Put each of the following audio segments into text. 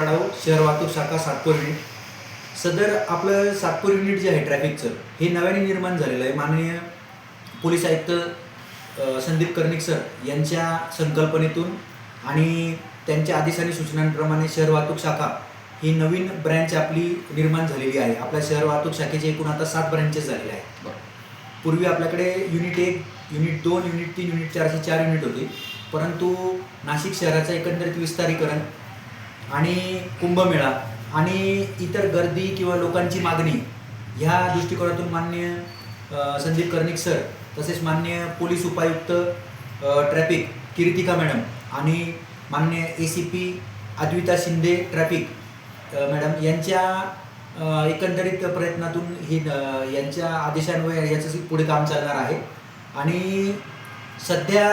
शहर वाहतूक शाखा सातपूर युनिट सदर आपलं सातपूर युनिट जे आहे ट्रॅफिकचं हे नव्याने निर्माण झालेलं आहे. माननीय पोलीस आयुक्त संदीप कर्णिक सर यांच्या संकल्पनेतून आणि त्यांच्या आदेश आणि सूचनांप्रमाणे शहर वाहतूक शाखा ही नवीन ब्रँच आपली निर्माण झालेली आहे. आपल्या शहर वाहतूक शाखेचे एकूण आता सात ब्रँचेस झालेले आहेत. पूर्वी आपल्याकडे युनिट एक युनिट दोन युनिट तीन युनिट चार असे चार युनिट होते. परंतु नाशिक शहराचं एकंदरीत विस्तारीकरण आणि कुंभमेळा आणि इतर गर्दी किंवा लोकांची मागणी ह्या दृष्टिकोनातून मान्य संदीप कर्णिक सर तसेच मान्य पोलीस उपायुक्त ट्रॅफिक कीर्तिका मॅडम आणि मान्य A C P Advita Shinde traffic madam यांच्या एकंदरीत प्रयत्नातून हे यांच्या आदेशान्वये याचं पुढे काम चालणार आहे. आणि सध्या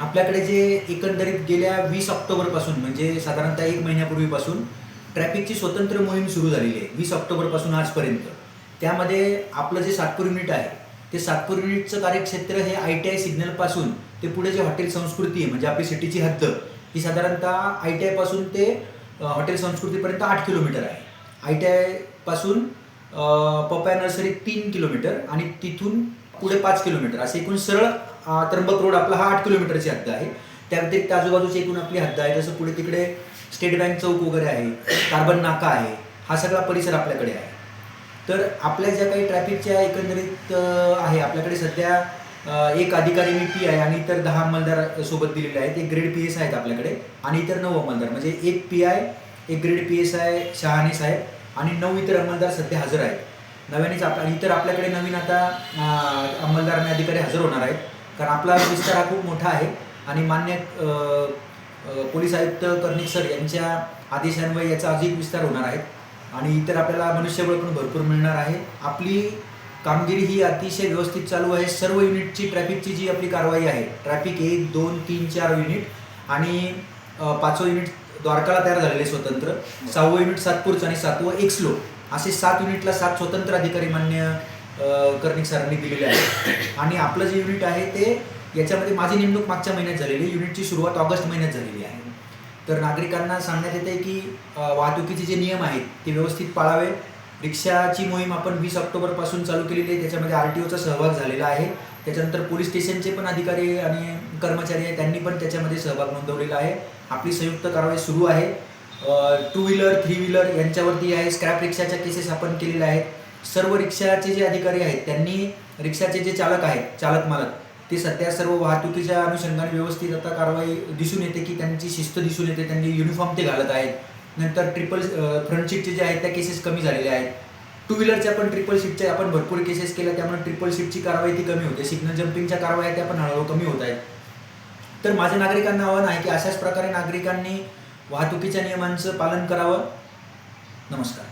आपल्याकडे जे एकंदरीत गेल्या वीस ऑक्टोबरपासून म्हणजे साधारणतः एक महिन्यापूर्वीपासून ट्रॅफिकची स्वतंत्र मोहीम सुरू झालेली आहे वीस ऑक्टोबरपासून आजपर्यंत. त्यामध्ये आपलं जे सातपूर युनिट आहे ते सातपूर युनिटचं कार्यक्षेत्र हे आय टी आय सिग्नलपासून ते पुढे जे हॉटेल संस्कृती आहे म्हणजे आपली सिटीची हद्द ही साधारणतः आय टी आयपासून ते हॉटेल संस्कृतीपर्यंत आठ किलोमीटर आहे. आय टी आयपासून पपाया नर्सरी तीन किलोमीटर आणि तिथून पुढे पाच किलोमीटर. असे एकूण सरळ त्र्यंबक रोड आपला हा आठ किलोमीटरची हद्द आहे. त्या व्यतिरिक्त आजूबाजूची एकूण आपली हद्द आहे. जसं पुढे तिकडे स्टेट बँक चौक वगैरे आहे कार्बन नाका आहे हा सगळा परिसर आपल्याकडे आहे. तर आपल्या ज्या काही ट्रॅफिकच्या एकंदरीत आहे आपल्याकडे सध्या एक अधिकारी मी पी आहे आणि इतर दहा अंमलदार सोबत दिलेले आहेत. एक ग्रेड पी एस आहेत आपल्याकडे आणि इतर नऊ अंमलदार. म्हणजे एक पी आय एक grade P S I Shahane साहेब आणि नऊ इतर अंमलदार सध्या हजर आहेत. नव्यानेच आप इतर आपल्याकडे नवीन आता अंमलदार आणि अधिकारी हजर होणार आहेत. कारण आपला विस्तार हा खूप मोठा आहे. आणि मान्य पोलीस आयुक्त कर्णिक सर यांच्या आदेशान्वये याचा अधिक विस्तार होणार आहे. आणि इतर आपल्याला मनुष्यबळ पण भरपूर मिळणार आहे. आपली कामगिरी ही अतिशय व्यवस्थित चालू आहे. सर्व युनिटची ट्रॅफिकची जी आपली कारवाई आहे ट्रॅफिक एक दोन तीन चार युनिट आणि पाचवं युनिट द्वारकाला तयार झालेले आहे स्वतंत्र सहावं युनिट सातपूरचं आणि सातवं एक्सलो असे सात युनिटला सात स्वतंत्र अधिकारी मान्य कर्णिक सरांनी दिलेले आहेत. आणि आपलं जे युनिट आहे ते याच्यामध्ये माझी नेमणूक मागच्या महिन्यात झालेली आहे. युनिटची सुरुवात ऑगस्ट महिन्यात झालेली आहे. तर नागरिकांना सांगण्यात येते की वाहतुकीचे जे नियम आहेत ते व्यवस्थित पाळावे. रिक्षाची मोहीम आपण वीस ऑक्टोबरपासून चालू केलेली आहे. त्याच्यामध्ये आर टी ओचा सहभाग झालेला आहे. त्याच्यानंतर पोलीस स्टेशनचे पण अधिकारी आणि कर्मचारी आहेत त्यांनी पण त्याच्यामध्ये सहभाग नोंदवलेला आहे. आपली संयुक्त कारवाई सुरू आहे. टू व्हीलर थ्री व्हीलर यांच्यावरती आहे स्क्रॅप रिक्षाच्या केसेस आपण केलेल्या आहेत. सर्व रिक्षाचे जे अधिकारी आहेत त्यांनी रिक्षाचे जे चालक आहेत चालक मालक ते सध्या सर्व वाहतुकीच्या अनुषंगाने व्यवस्थित आता कारवाई दिसून येते की त्यांची शिस्त दिसून येते त्यांनी युनिफॉर्म ते घालत आहेत. नंतर ट्रिपल फ्रंट सीटचे जे आहेत त्या केसेस कमी झालेल्या आहेत. टू व्हीलरच्या पण ट्रिपल सीटच्या आपण भरपूर केसेस केल्या त्यामुळे ट्रिपल सीटची कारवाई ती कमी होते. सिग्नल जम्पिंगच्या कारवाया त्या पण हळूहळू कमी होत आहेत. तर माझ्या नागरिकांना आव्हान आहे की अशाच प्रकारे नागरिकांनी वाहतुकीच्या नियमांचं पालन करावं. नमस्कार.